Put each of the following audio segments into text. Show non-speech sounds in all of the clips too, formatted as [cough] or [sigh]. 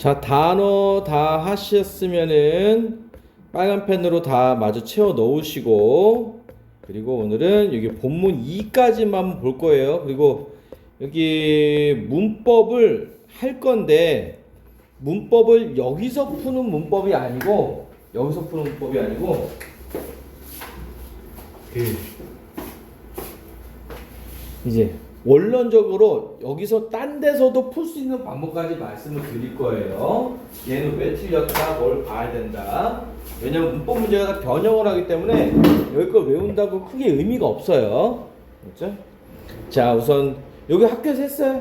자, 단어 다 하셨으면은 빨간 펜으로 다 마저 채워 넣으시고 그리고 오늘은 여기 본문 2까지만 볼 거예요. 그리고 여기 문법을 할 건데 문법을 여기서 푸는 문법이 아니고 여기서 푸는 문법이 아니고 그 이제 원론적으로 여기서 딴 데서도 풀 수 있는 방법까지 말씀을 드릴 거예요. 얘는 왜 틀렸다, 뭘 봐야 된다. 왜냐면 문법 문제가 다 변형을 하기 때문에 여기 걸 외운다고 크게 의미가 없어요. 그렇죠? 자, 우선 여기 학교에서 했어요?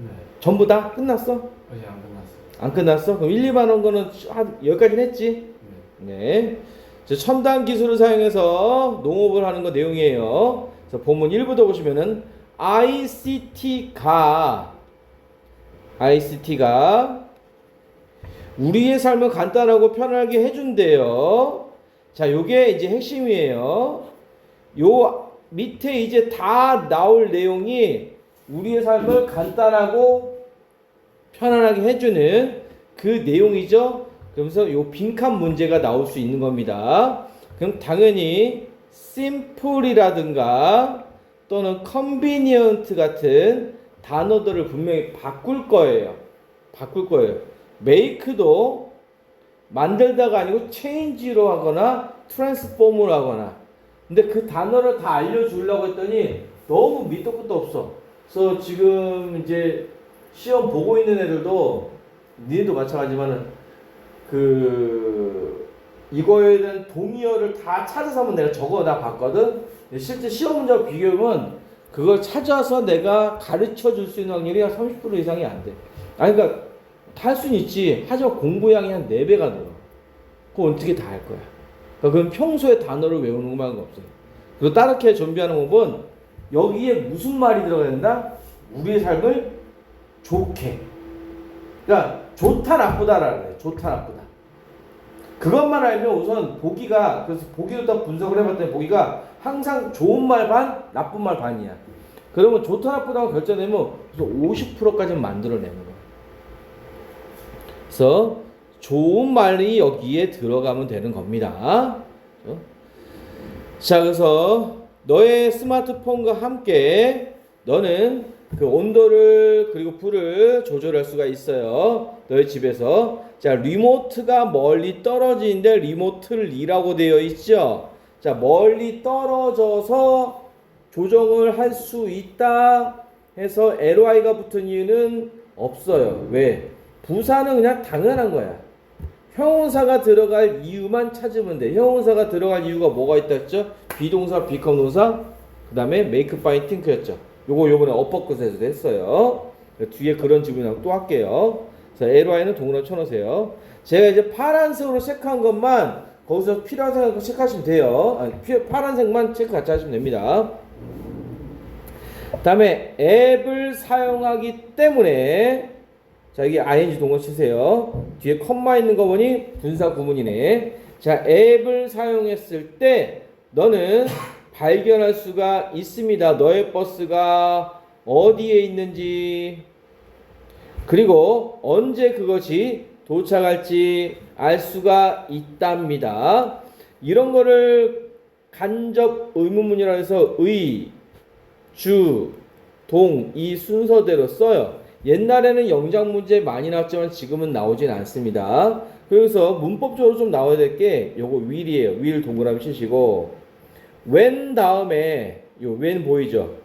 네. 전부 다 끝났어? 아직 안 끝났어요. 안 끝났어? 그럼 1, 2만 원 거는 한 여기까지는 했지? 네. 네. 저 첨단 기술을 사용해서 농업을 하는 거 내용이에요. 그래서 본문 1부터 보시면은 ICT가 ICT가 우리의 삶을 간단하고 편하게 해준대요. 자, 요게 이제 핵심이에요. 요 밑에 이제 다 나올 내용이 우리의 삶을 간단하고 편안하게 해주는 그 내용이죠. 그러면서 요 빈칸 문제가 나올 수 있는 겁니다. 그럼 당연히 simple이라든가 또는 convenient 같은 단어들을 분명히 바꿀 거예요. 바꿀 거예요. make도 만들다가 아니고 change로 하거나 transform으로 하거나 근데 그 단어를 다 알려주려고 했더니 너무 밑도 끝도 없어. 그래서 지금 이제 시험 보고 있는 애들도 니네도 마찬가지지만은 그 이거에 대한 동의어를 다 찾아서 한번 내가 적어놔 봤거든. 실제 시험 문제와 비교하면 그걸 찾아서 내가 가르쳐 줄 수 있는 확률이 한30% 이상이 안 돼. 아니 그러니까 다 할 수는 있지. 하지만 공부량이 한 4배가 늘어. 그거 어떻게 다 할 거야. 그러니까 그럼 평소에 단어를 외우는 것만 없어요. 그리고 따르게 준비하는 법은 여기에 무슨 말이 들어가야 된다? 우리의 삶을 좋게. 그러니까 좋다 나쁘다라는 거예요. 좋다 나쁘다. 그것만 알면 우선 보기가 그래서 보기를 딱 분석을 해봤더니 보기가 항상 좋은 말 반, 나쁜 말 반이야. 그러면 좋다 나쁘다고 결정되면 그래서 50%까지는 만들어내는 거야. 그래서 좋은 말이 여기에 들어가면 되는 겁니다. 그렇죠? 자, 그래서 너의 스마트폰과 함께 너는 그 온도를 그리고 불을 조절할 수가 있어요. 너의 집에서. 자, 리모트가 멀리 떨어지는데 리모트를 이라고 되어 있죠. 자, 멀리 떨어져서 조정을 할 수 있다 해서 LY가 붙은 이유는 없어요. 왜? 부사는 그냥 당연한 거야. 형용사가 들어갈 이유만 찾으면 돼. 형용사가 들어갈 이유가 뭐가 있다 했죠? 비동사, 비컴 동사, 그 다음에 make, find, think였죠. 요거 요번에 엇바꿔서 했어요. 뒤에 그런 질문을 또 할게요. 자, LY는 동그라미 쳐놓으세요. 제가 이제 파란색으로 체크한 것만 거기서 필요한 생각 체크하시면 돼요. 아니, 피, 파란색만 체크 같이 하시면 됩니다. 다음에 앱을 사용하기 때문에 자 여기 ing 동어 치세요. 뒤에 컴마 있는 거 보니 분사 구문이네. 자 앱을 사용했을 때 너는 발견할 수가 있습니다. 너의 버스가 어디에 있는지 그리고 언제 그것이 도착할지 알 수가 있답니다. 이런 거를 간접 의문문이라 해서 의, 주, 동 이 순서대로 써요. 옛날에는 영장 문제 많이 나왔지만 지금은 나오진 않습니다. 그래서 문법적으로 좀 나와야 될 게 요거 will이에요. will 동그라미 치시고 when 다음에 요 when 보이죠?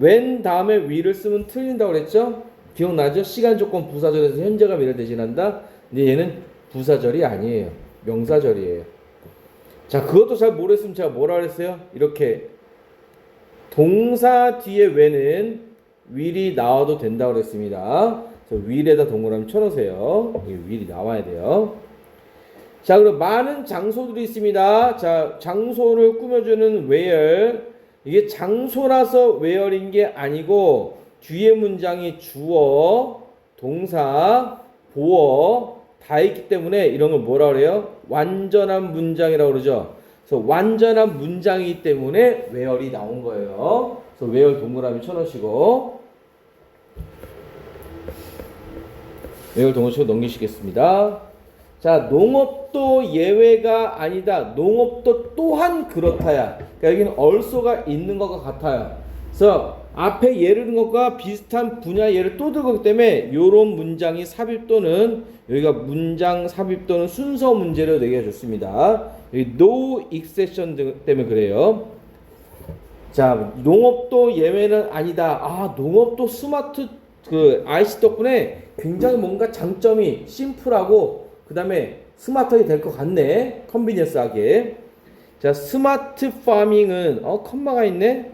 when 다음에 will을 쓰면 틀린다고 그랬죠? 기억나죠? 시간 조건 부사절에서 현재가 미래 대신한다. 근데 얘는 부사절이 아니에요. 명사절이에요. 자, 그것도 잘 모르겠으면 제가 뭐라 그랬어요? 이렇게 동사 뒤에 when은 will이 나와도 된다고 그랬습니다. 그래서 will에다 동그라미 쳐놓으세요. 이 will이 나와야 돼요. 자, 그럼 많은 장소들이 있습니다. 자, 장소를 꾸며주는 where. 이게 장소라서 where인 게 아니고 뒤에 문장이 주어, 동사, 보어 다 있기 때문에 이런 걸 뭐라 그래요? 완전한 문장이라고 그러죠. 그래서 완전한 문장이기 때문에 where이 나온 거예요. 그래서 where 동그라미 쳐놓으시고 이걸 동호식으로 넘기시겠습니다. 자, 농업도 예외가 아니다. 농업도 또한 그렇다야. 그러니까 여기는 얼소가 있는 것과 같아요. 그래서 앞에 예를 든 것과 비슷한 분야 예를 또 들고 있기 때문에 요런 문장이 삽입 또는 여기가 문장 삽입 또는 순서 문제로 내게 좋습니다. 여기 no exception 등- 때문에 그래요. 자, 농업도 예외는 아니다. 아, 농업도 스마트 그 IC 덕분에 굉장히 뭔가 장점이 심플하고 그 다음에 스마트하게 될 것 같네. 컨비니언스하게. 자, 스마트 파밍은 어 컴마가 있네.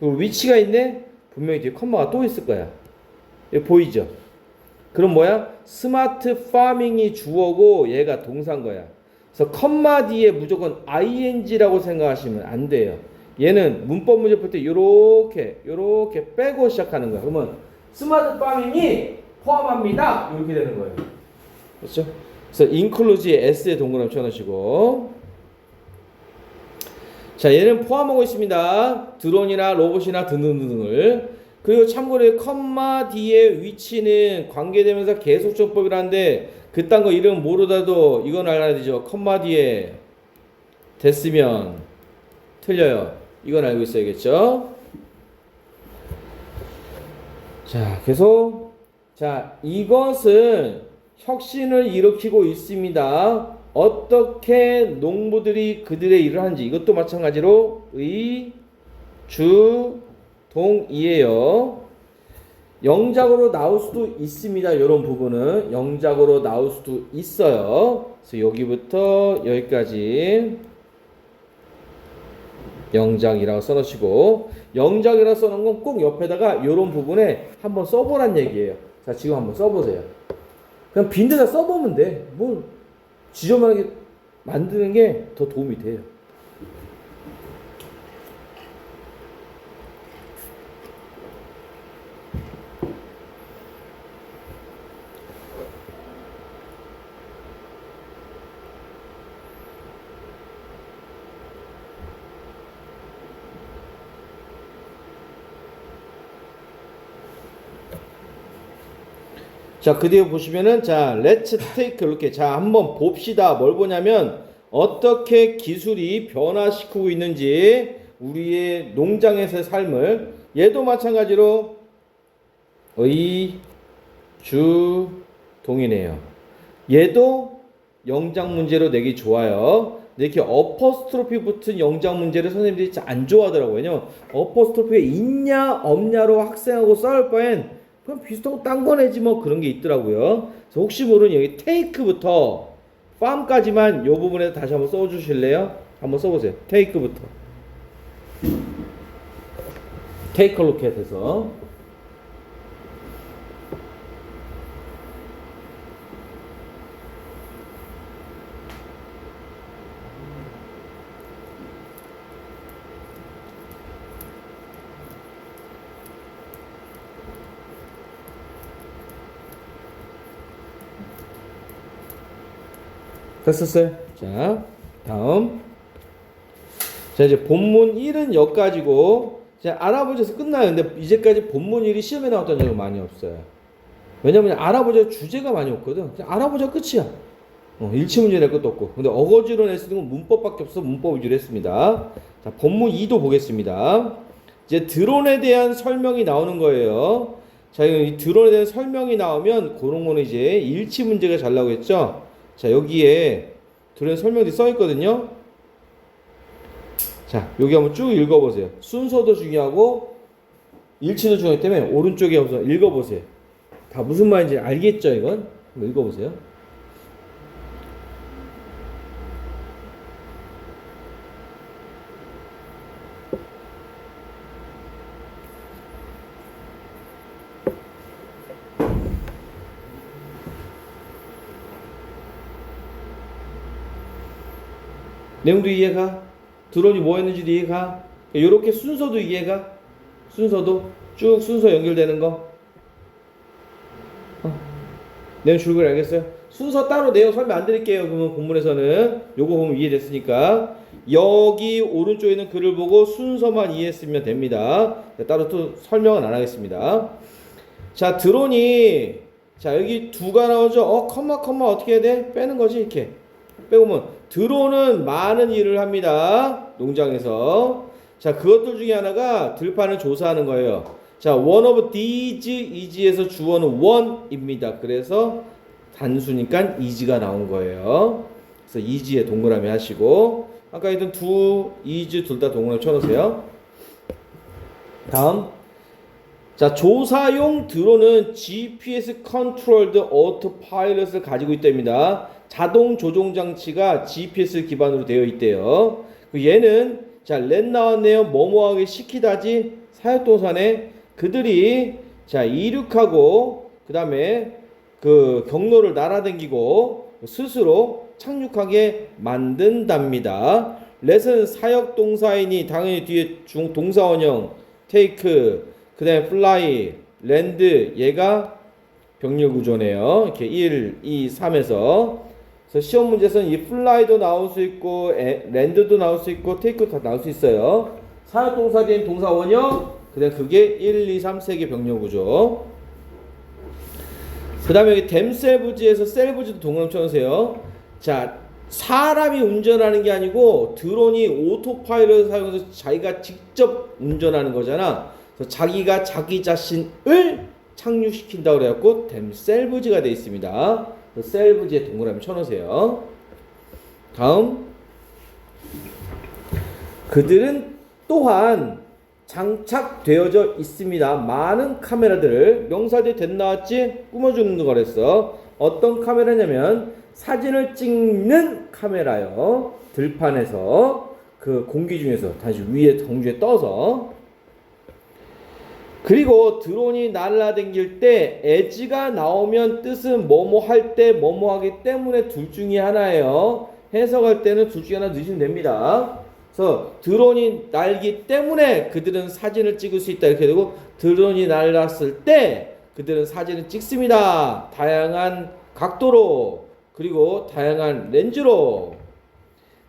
그 위치가 있네. 분명히 뒤에 컴마가 또 있을 거야. 보이죠? 그럼 뭐야? 스마트 파밍이 주어고 얘가 동사인 거야. 그래서 컴마 뒤에 무조건 ing라고 생각하시면 안 돼요. 얘는 문법 문제 풀 때 요렇게 요렇게 빼고 시작하는 거야. 그러면 스마트 파밍이 포함합니다. 이렇게 되는 거예요. 그렇죠? 그래서 include에 s에 동그라미 쳐놓으시고 자 얘는 포함하고 있습니다. 드론이나 로봇이나 등등등을 그리고 참고로 컴마 뒤에 위치는 관계되면서 계속적법이라는데 그딴 거 이름 모르다도 이건 알아야 되죠. 컴마 뒤에 됐으면 틀려요. 이건 알고 있어야겠죠. 자, 계속 자, 이것은 혁신을 일으키고 있습니다. 어떻게 농부들이 그들의 일을 하는지 이것도 마찬가지로 의, 주, 동이에요. 영작으로 나올 수도 있습니다. 이런 부분은 영작으로 나올 수도 있어요. 그래서 여기부터 여기까지 영작이라고 써놓으시고 영작이라고 써놓은 건 꼭 옆에다가 이런 부분에 한번 써보란 얘기예요. 자 지금 한번 써보세요. 그냥 빈대다 써보면 돼. 뭘 지저분하게 만드는 게 더 도움이 돼요. 자, 그 뒤에 보시면은 자, let's take 이렇게 자, 한번 봅시다. 뭘 보냐면 어떻게 기술이 변화시키고 있는지 우리의 농장에서의 삶을 얘도 마찬가지로 의, 주, 동이네요. 얘도 영장 문제로 내기 좋아요. 근데 이렇게 어퍼스트로피 붙은 영장 문제를 선생님들이 잘안 좋아하더라고요. 어퍼스트로피가 있냐 없냐로 학생하고 싸울 바엔 그냥 비슷하고 딴 거 내지 뭐 그런 게 있더라고요. 그래서 혹시 모르니 여기 테이크부터 팜까지만 요 부분에 다시 한번 써주실래요? 한번 써보세요. 테이크부터. 테이크 로켓 해서 됐었어요. 자, 다음. 자, 이제 본문 1은 여기까지고, 자, 알아보자에서 끝나요. 근데 이제까지 본문 1이 시험에 나왔던 적은 많이 없어요. 왜냐면 알아보자 주제가 많이 없거든. 그냥 알아보자 끝이야. 어, 일치 문제 낼 것도 없고. 근데 어거지로 낼 수 있는 건 문법밖에 없어. 문법 위주로 했습니다. 자, 본문 2도 보겠습니다. 이제 드론에 대한 설명이 나오는 거예요. 자, 이 드론에 대한 설명이 나오면 그런 거는 이제 일치 문제가 잘 나오겠죠. 자, 여기에 드론 설명이 써 있거든요. 자, 여기 한번 쭉 읽어보세요. 순서도 중요하고 일치도 중요하기 때문에 오른쪽에 우선 읽어보세요. 다 무슨 말인지 알겠죠, 이건? 한번 읽어보세요. 내용도 이해가? 드론이 뭐 했는지도 이해가? 이렇게 순서도 이해가? 순서도 쭉 순서 연결되는 거? 어. 내용 줄글 알겠어요? 순서 따로 내용 설명 안 드릴게요. 그러면 본문에서는 요거 보면 이해됐으니까 여기 오른쪽에 있는 글을 보고 순서만 이해했으면 됩니다. 따로 또 설명은 안 하겠습니다. 자 드론이 자 여기 두가 나오죠. 어 컴마 컴마 어떻게 해야 돼? 빼는 거지 이렇게 빼보면 드론은 많은 일을 합니다. 농장에서 자 그것들 중에 하나가 들판을 조사하는 거예요. 자 one of these is에서 주어는 one입니다. 그래서 단수니까 is가 나온 거예요. 그래서 is에 동그라미 하시고 아까 했던 두 is 둘 다 동그라미 쳐 놓으세요. 다음 자 조사용 드론은 GPS 컨트롤드 오토 파일럿을 가지고 있답니다. 자동 조종 장치가 GPS 기반으로 되어 있대요. 그 얘는 자렛 나왔네요. 뭐뭐하게 시키다지 사역동산에 그들이 자 이륙하고 그 다음에 그 경로를 날아다니고 스스로 착륙하게 만든답니다. 렛은 사역 동사이니 당연히 뒤에 중 동사원형 테이크 그다음에 플라이 랜드 얘가 병렬 구조네요. 이렇게 1, 2, 3에서 그래서 시험 문제에서는 이 플라이도 나올 수 있고 에, 랜드도 나올 수 있고 테이크도 다 나올 수 있어요. 사역 동사 된 동사 원형 그다음 그게 1, 2, 3 세개 병렬 구조. 그다음에 여기 댐셀브지에서 셀브지도 동그라미 쳐주세요. 자 사람이 운전하는 게 아니고 드론이 오토파일럿을 사용해서 자기가 직접 운전하는 거잖아. 그래서 자기가 자기 자신을 착륙시킨다고 그래갖고 댐셀브지가 되어 있습니다. 그래서 셀브지에 동그라미 쳐놓으세요. 다음 그들은 또한 장착되어져 있습니다. 많은 카메라들을 명사들이 된 나왔지 꾸며주는 거랬어. 어떤 카메라냐면 사진을 찍는 카메라요. 들판에서 그 공기 중에서 다시 위에 공중에 떠서 그리고 드론이 날아다닐 때 에지가 나오면 뜻은 뭐뭐 할 때 뭐뭐 하기 때문에 둘 중에 하나예요. 해석할 때는 둘 중에 하나 넣으시면 됩니다. 그래서 드론이 날기 때문에 그들은 사진을 찍을 수 있다 이렇게 되고 드론이 날았을 때 그들은 사진을 찍습니다. 다양한 각도로 그리고 다양한 렌즈로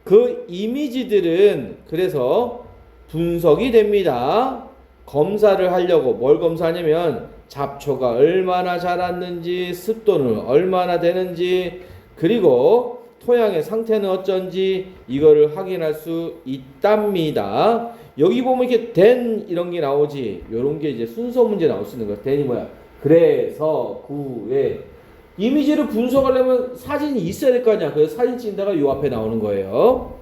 그 이미지들은 그래서 분석이 됩니다. 검사를 하려고 뭘 검사하냐면 잡초가 얼마나 자랐는지 습도는 얼마나 되는지 그리고 토양의 상태는 어쩐지 이거를 확인할 수 있답니다. 여기 보면 이렇게 된 이런 게 나오지. 요런 게 이제 순서 문제 나올 수 있는 거야. 된이 뭐야? 그래서 구에 이미지를 분석하려면 사진이 있어야 될 거 아니야. 그래서 사진 찍다가 요 앞에 나오는 거예요.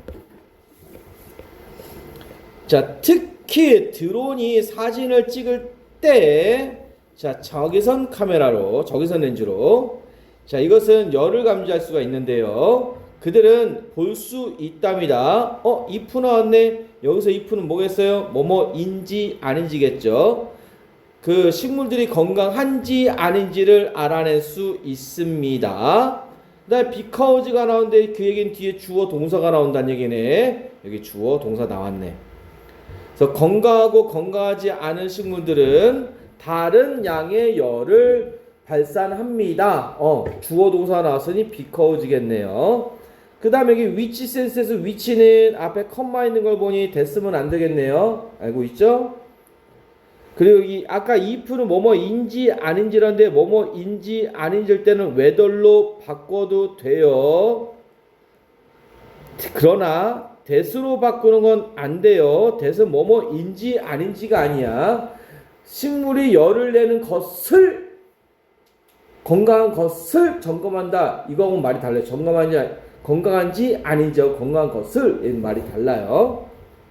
자, 특 히 드론이 사진을 찍을 때 자, 적외선 카메라로 적외선 렌즈로 자, 이것은 열을 감지할 수가 있는데요. 그들은 볼 수 있답니다. 어, if 나왔네. 여기서 if는 뭐겠어요? 뭐뭐인지 아닌지겠죠. 그 식물들이 건강한지 아닌지를 알아낼 수 있습니다. 그다음에 because가 나오는데 그 얘기는 뒤에 주어 동사가 나온다는 얘기네. 여기 주어 동사 나왔네. 그래서 건강하고 건강하지 않은 식물들은 다른 양의 열을 발산합니다. 어, 주어 동사 나왔으니 because겠네요. 그 다음에 여기 위치 센스에서 위치는 앞에 컴마 있는 걸 보니 됐으면 안 되겠네요. 알고 있죠? 그리고 여기 아까 if는 뭐뭐인지 아닌지라는데 뭐뭐인지 아닌지일 때는 whether로 바꿔도 돼요. 그러나 대수로 바꾸는 건 안 돼요. 대수 뭐뭐인지 아닌지가 아니야. 식물이 열을 내는 것을 건강한 것을 점검한다. 이거하고 말이 달라요. 점검하지 건강한지 아닌지 건강한 것을 말이 달라요.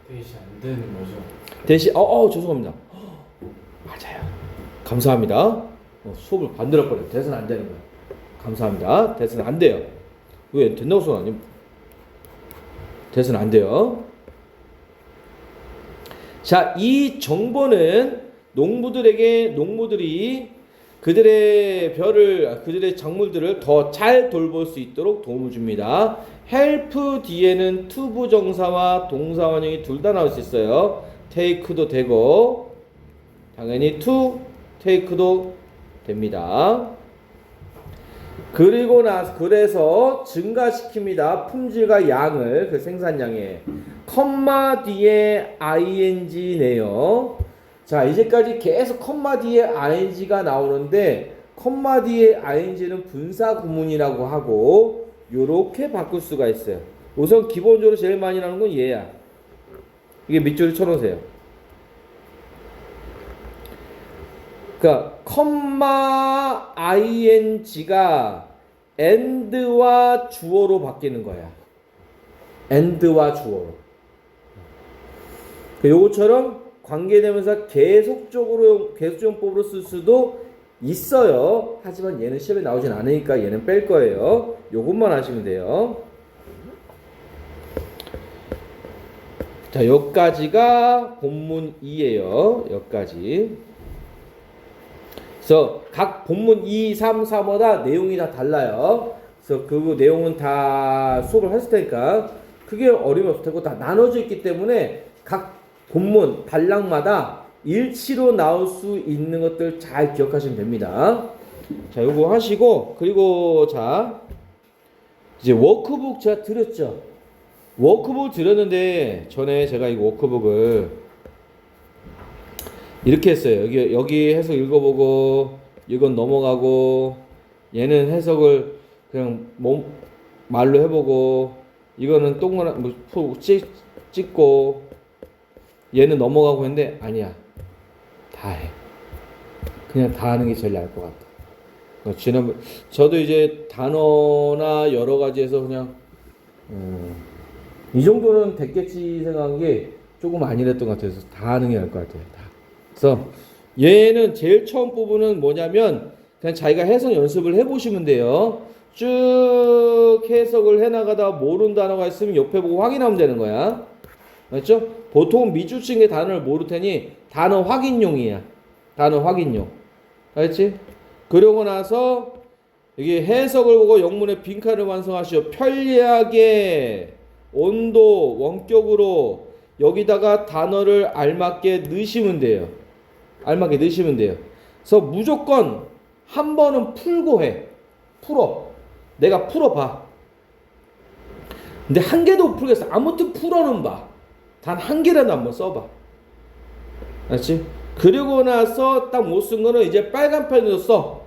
대시 안 되는 거죠. 대신 어, 어 죄송합니다. 맞아요. 감사합니다. 어, 수업을 반대로 버려. 대선 안 되는 거예요. 감사합니다. 대선 안 돼요. 왜 된다고 소리 아니? 대선 안 돼요. 자, 이 정보는 농부들에게 농부들이 그들의 아, 그들의 작물들을 더 잘 돌볼 수 있도록 도움을 줍니다. help 뒤에는 to 부정사와 동사 원형이 둘 다 나올 수 있어요. take도 되고 당연히 to take도 됩니다. 그리고 나서 그래서 증가시킵니다. 품질과 양을 그 생산량에 컴마 뒤에 ing네요. 자 이제까지 계속 컴마 뒤에 ing가 나오는데 컴마 뒤에 ing는 분사 구문이라고 하고 요렇게 바꿀 수가 있어요. 우선 기본적으로 제일 많이 나오는 건 얘야. 이게 밑줄을 쳐놓으세요. 그러니까 컴마 ing가 and와 주어로 바뀌는 거야. and와 주어로. 그 요거처럼 관계대명사 계속적으로 계속적용법으로 쓸 수도 있어요. 하지만 얘는 시험에 나오진 않으니까 얘는 뺄 거예요. 요것만 하시면 돼요. 자, 여기까지가 본문 2예요. 여기까지. 그래서 각 본문 2, 3, 4마다 내용이 다 달라요. 그래서 그 내용은 다 수업을 했을 테니까 크게 어려움이 없을 테고 다 나눠져 있기 때문에 각 본문 단락마다 일치로 나올 수 있는 것들 잘 기억하시면 됩니다. 자, 요거 하시고 그리고 자 이제 워크북 제가 드렸죠. 워크북 드렸는데 전에 제가 이 워크북을 이렇게 했어요. 여기 여기 해석 읽어보고 이건 넘어가고 얘는 해석을 그냥 몸 말로 해보고 이거는 동그란 뭐 푸- 찍, 찍고 얘는 넘어가고 했는데 아니야 다 해. 그냥 다 하는 게 제일 나을 것 같아. 어, 지난번 저도 이제 단어나 여러 가지에서 그냥 음, 이 정도는 됐겠지 생각한 게 조금 아니랬던 것 같아서 다 하는 게 나을 것 같아요. 다. 그래서 얘는 제일 처음 부분은 뭐냐면 그냥 자기가 해석 연습을 해보시면 돼요. 쭉 해석을 해나가다 모르는 단어가 있으면 옆에 보고 확인하면 되는 거야. 맞죠? 보통 미주칭의 단어를 모를 테니 단어 확인용이야. 단어 확인용. 알지? 그러고 나서 이게 해석을 보고 영문의 빈칸을 완성하시오. 편리하게 온도 원격으로 여기다가 단어를 알맞게 넣으시면 돼요. 알맞게 넣으시면 돼요. 그래서 무조건 한 번은 풀고 해. 풀어. 내가 풀어봐. 근데 한 개도 못 풀겠어. 아무튼 풀어는 봐. 단 한 개라도 한번 써봐. 알지? 그리고 나서 딱 못 쓴 거는 이제 빨간 펜으로 써.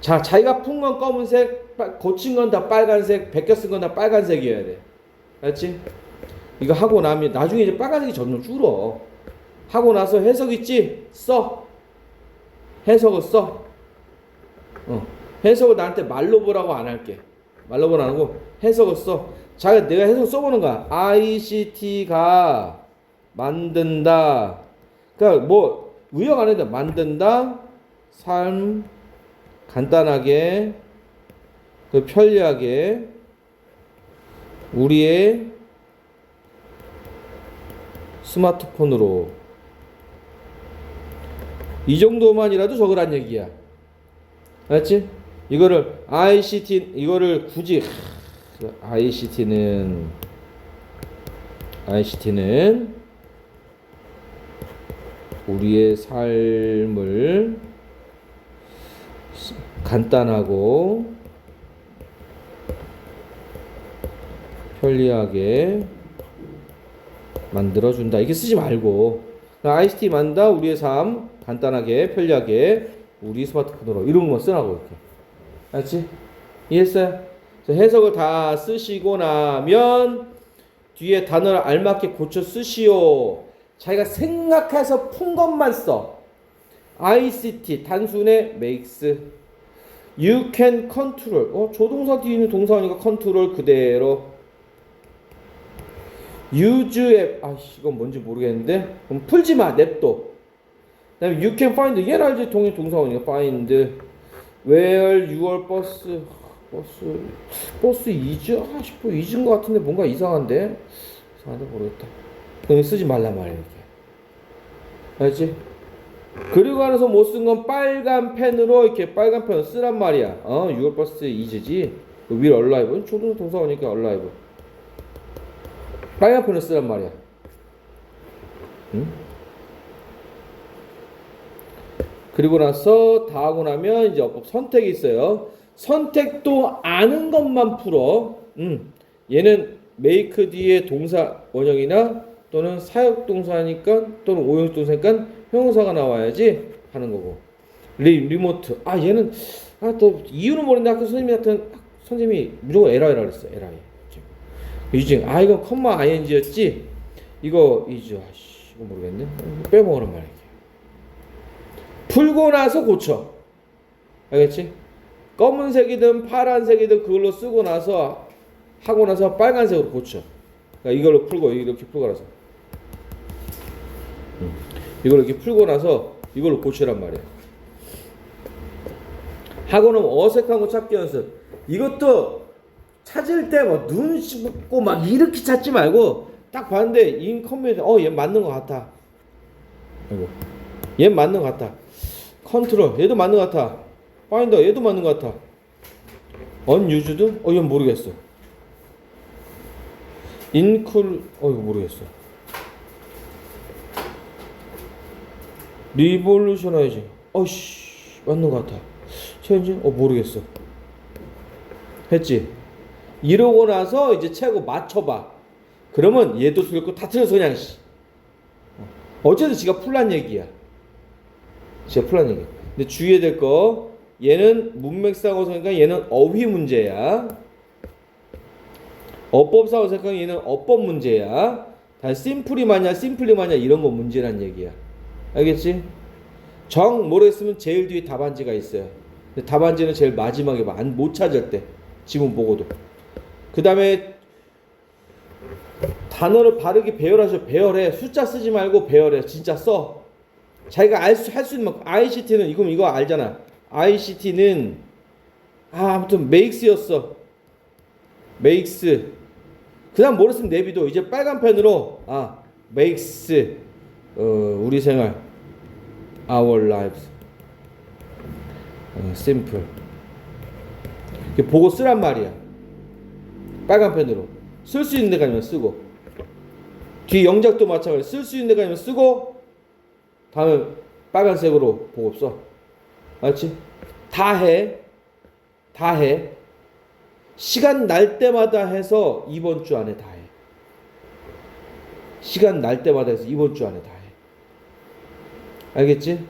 자, 자기가 푼 건 검은색, 빨- 고친 건 다 빨간색, 베껴 쓴 건 다 빨간색이어야 돼. 알지? 이거 하고 나면 나중에 이제 빨간색이 점점 줄어. 하고 나서 해석 있지? 써. 해석을 써. 어. 해석을 나한테 말로 보라고 안 할게. 말로 보라 안 하고 해석을 써. 자, 내가 해석 써보는 거야. ICT가 만든다. 그러니까 뭐 의역 안 해도 돼. 만든다. 삶 간단하게 그 편리하게 우리의 스마트폰으로 이 정도만이라도 적으란 얘기야. 알았지? 이거를 ICT 이거를 굳이 ICT는 ICT는 우리의 삶을 스- 간단하고 편리하게 만들어준다. 이게 쓰지 말고 ICT 만다 우리의 삶 간단하게 편리하게 우리 스마트폰으로 이런 거 쓰라고 이렇게. 알지? 이해했어요? 그래서 해석을 다 쓰시고 나면 뒤에 단어를 알맞게 고쳐 쓰시오. 자기가 생각해서 푼 것만 써. ICT 단순의 makes. You can control. 어, 조동사 뒤에 있는 동사니까 컨트롤 그대로. 앱. 아, 이건 뭔지 모르겠는데. 그럼 풀지 마. 냅둬. 그다음에 you can find. 얘는 알지 동의 동사니까 find. Where your bus. 버스 버스 이즈 아 싶어 이즈인 것 같은데 뭔가 이상한데 이상한데 모르겠다. 그냥 쓰지 말라 말이야 이렇게. 알지? 그리고 안에서 못 쓴 건 빨간 펜으로 이렇게 빨간 펜을 쓰란 말이야. 어, 6월 버스. 그윌 얼라이브. 초등사 동사오니까 얼라이브. 빨간 펜을 쓰란 말이야. 응? 그리고 나서 다 하고 나면 이제 선택이 있어요. 선택도 아는 것만 풀어. 음. 얘는 make 뒤에 동사 원형이나 또는 사역 동사니까 또는 오형 동사니까 형용사가 나와야지 하는 거고. 리, 리모트. 아 얘는 아 또 이유는 모르는데 아까 선생님한테 선생님이 무조건 에라이라 그랬어. 에라이. 유징. 아 이건 컴마 ing였지. 이거 이죠. 아씨 이거 모르겠네. 빼먹으란 말이야. 풀고 나서 고쳐. 알겠지? 검은색이든 파란색이든 그걸로 쓰고 나서 하고 나서 빨간색으로 고쳐. 그러니까 이걸로 풀고 이렇게 풀고 나서 음. 이걸 이렇게 풀고 나서 이걸로 고치란 말이야. 하고 나면 어색한 거 찾기 연습. 이것도 찾을 때 막 눈 씹고 막 이렇게 찾지 말고 딱 봤는데 인 컴퓨터 어얘 맞는 것 같아. 아이고 얘 맞는 것 같아. 컨트롤 얘도 맞는 것 같아. 파인더 얘도 맞는 것 같아. 언유즈드? 어 이건 모르겠어. 인쿨 어 이거 모르겠어. 리볼루셔나이징 어씨 맞는 것 같아. 체인징 어 모르겠어. 했지. 이러고 나서 이제 최고 맞춰봐. 그러면 얘도 틀렸고 다 틀려서 그냥 씨. 어쨌든 지가 풀란 얘기야. 지가 풀란 얘기. 근데 주의해야 될 거. 얘는 문맥상으로 생각하니까 얘는 어휘 문제야. 어법상으로 생각하면 얘는 어법 문제야. 다 심플이 마냐 심플이 마냐 이런 거 문제란 얘기야. 알겠지? 정 모르겠으면 제일 뒤에 답안지가 있어요. 답안지는 제일 마지막에 봐. 안, 못 찾을 때. 지문 보고도. 그 다음에 단어를 바르게 배열하셔. 배열해. 숫자 쓰지 말고 배열해. 진짜 써. 자기가 알 수, 할 수 있는 만큼. ICT는, 이거, 이거 알잖아. ICT는, 아, 아무튼, makes였어. makes. 그 다음 모르겠으면 내비도. 이제 빨간 펜으로, 아, makes. 어, 우리 생활. our lives. 어, simple. 이렇게 보고 쓰란 말이야. 빨간 펜으로. 쓸 수 있는 데가 아니면 쓰고. 뒤 영작도 마찬가지. 쓸 수 있는 데가 아니면 쓰고. 다음에 빨간색으로 보고 써. 알지? 다 해. 다 해. 시간 날 때마다 해서 이번 주 안에 다 해. 시간 날 때마다 해서 이번 주 안에 다 해. 알겠지?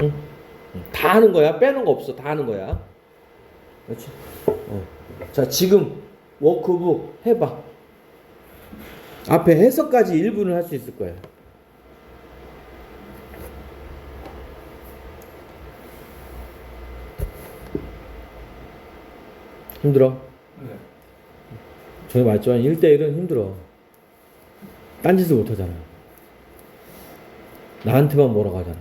응? 응. 다 하는 거야. 빼는 거 없어. 다 하는 거야. 그렇지? 어. 자, 지금 워크북 해봐. 앞에 해석까지 1분을 할 수 있을 거야. 힘들어? 네. 전에 말했지만 1대1은 힘들어. 딴짓을 못 하잖아. 나한테만 뭐라고 하잖아.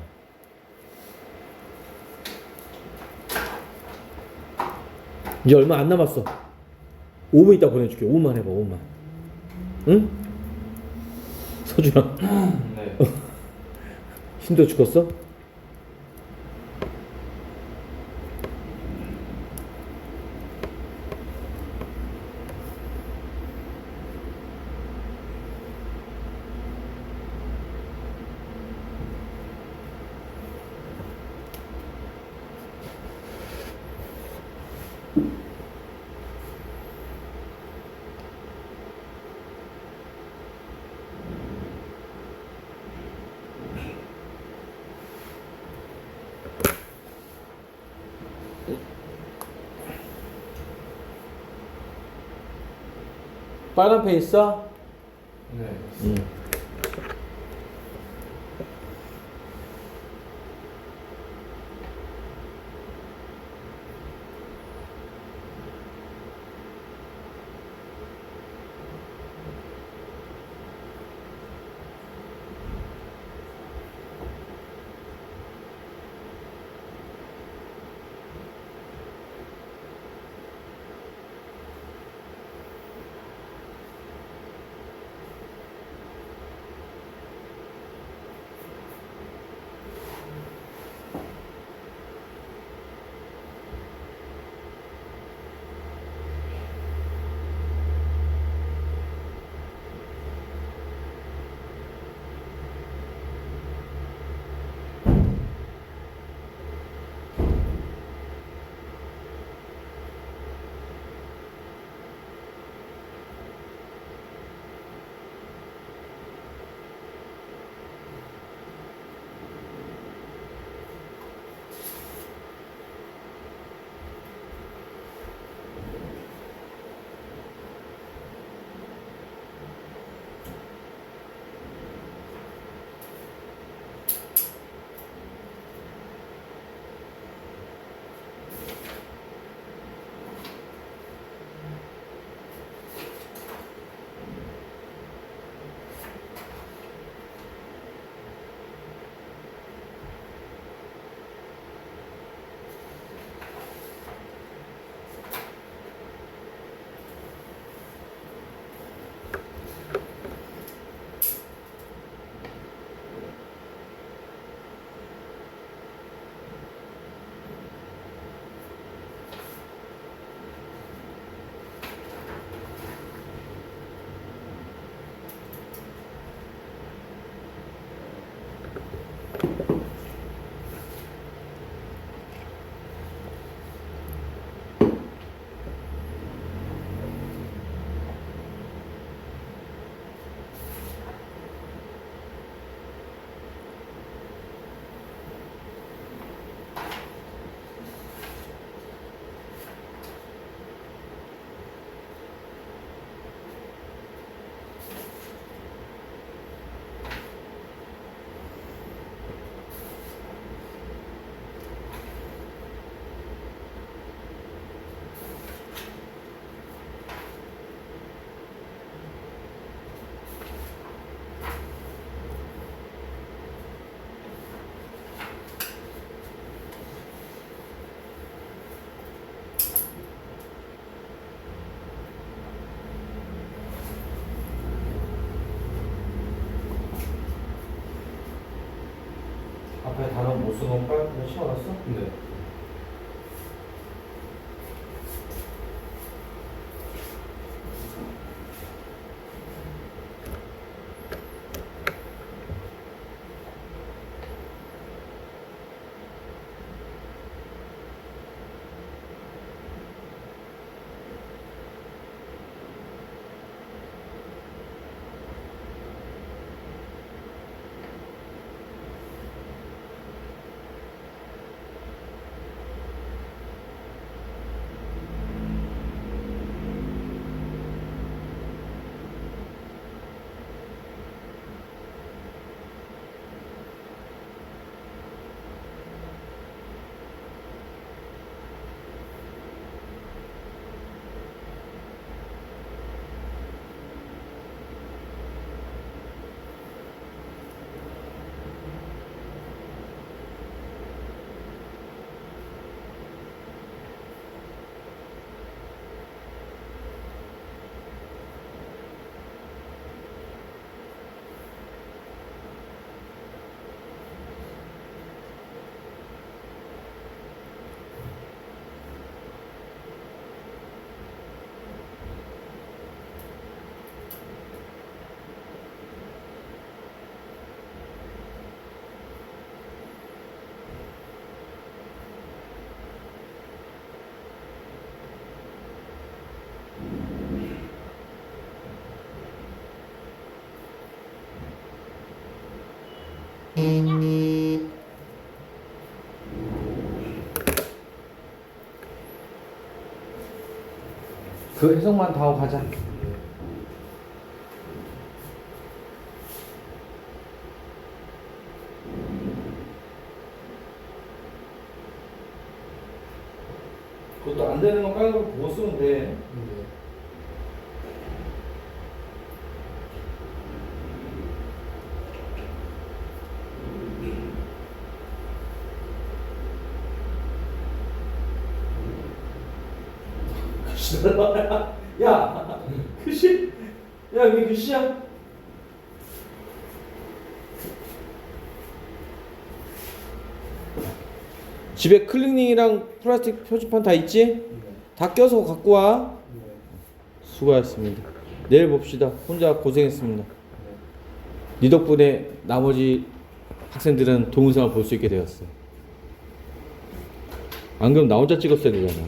이제 얼마 안 남았어. 5분 있다 보내줄게. 5만 해봐, 5만. 응? 서준아, 네. [laughs] 힘들어 죽겠어? 빨간 펜 있어? 네. 응. 못 쓰는 빨리 치워놨어? 네. 그 해석만 다 하고 가자. 그것도 안 되는 거 빨간 거 보고 쓰면 돼. 네. 글씨 달라. 야, 글씨. 야, 이게 글씨야? 집에 클리닝이랑 플라스틱 표지판 다 있지? 네. 다 껴서 갖고 와. 네. 수고하셨습니다. 내일 봅시다. 혼자 고생했습니다. 네 덕분에 나머지 학생들은 동영상을 볼 수 있게 되었어. 안 그럼 나 혼자 찍었어야 되잖아.